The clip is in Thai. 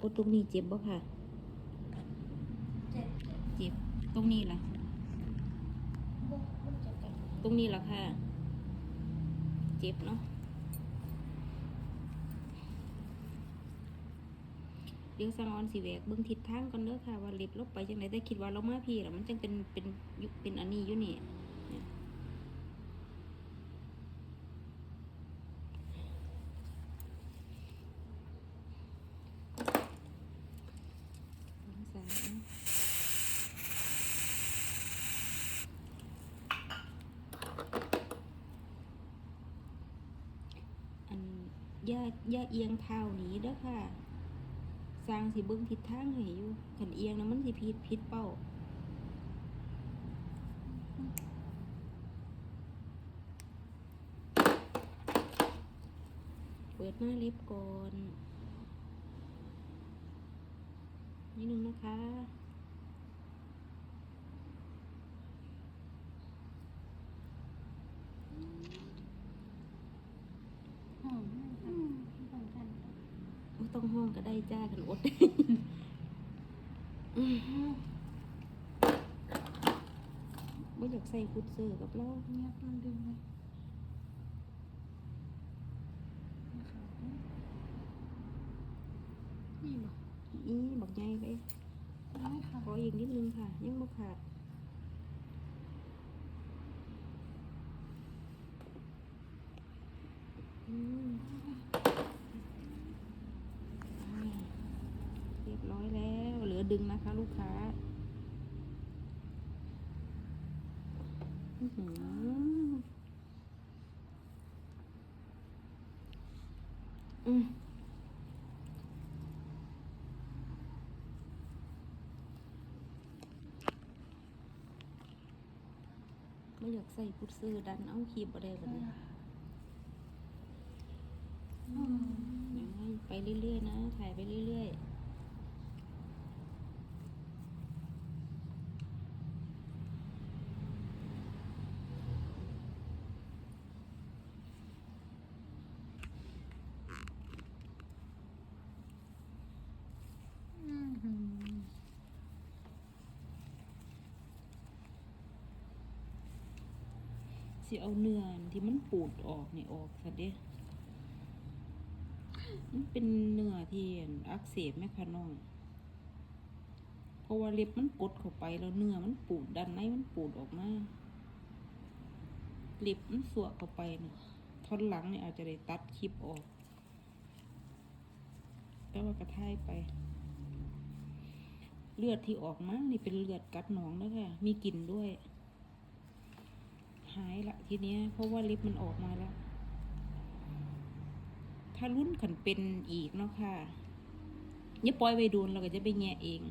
โอ้ตรงนี้เจ็บบ่ค่ะ เจ็บเจ็บ ตรงนี้ล่ะ บ่มันจะกัดตรงนี้ล่ะค่ะ เจ็บเนาะ เดี๋ยวสังออนสิแหวกเบิ่งทิศทางก่อนเด้อค่ะ ว่าเล็บลบไปจังไดแต่คิดว่าเรามาพี่แล้วมันจังเป็นเป็นยุเป็นอันนี้อยู่นี่เนี่ยสองสามอัน อย่าอย่าเอียงเท้าหนี้เด้อค่ะ สร้างสิเบิ่งทิศทางให้อยู่ขันเอียงนะมันสิผิดผิดเป้าเปิดหน้าเล็บก่อนนิดนึงนะคะ หอมมากค่ะเหมือนกัน ไม่ต้องห้องก็ได้จ้ากันอดไม่อยากใส่ฟุตเซอร์กับเราเงียบมันดึงเลยนี่บ่อีบอกใหญ่ไปไม่ค่ะขออีกนิดนึงค่ะ ยังบ่ขาดอืมอ่าเรียบร้อยแล้ว เหลือ ดึงนะคะ ลูกค้าอื้อหืออืมไม่อยากใส่พุดซื้อดันเอาคีบอะไรแบบนี้ยังไงไปเรื่อยๆนะ ถ่ายไปเรื่อยๆ สิเอาเนื้อที่มันปูดออกนี่ออกซะเด้มันเป็นเนื้อที่อักเสบไหมคะน้อง เพราะว่าเล็บมันกดเข้าไปแล้วเนื้อมันปูดดันในมันปูดออกมา เล็บมันสวกเข้าไปเนี่ยท่อนหลังเนี่ยอาจจะได้ตัดคลิปออกแต่ว่ากระทายไป เลือดที่ออกมานี่เป็นเลือดกัดหนองแล้วค่ะมีกลิ่นด้วย หายละทีเนี้ย เพราะว่าลิฟต์มันออกมาแล้ว ถ้ารุ่นขันเป็นอีกเนาะค่ะอย่าปล่อยไปโดนเราก็จะไปแง่เอง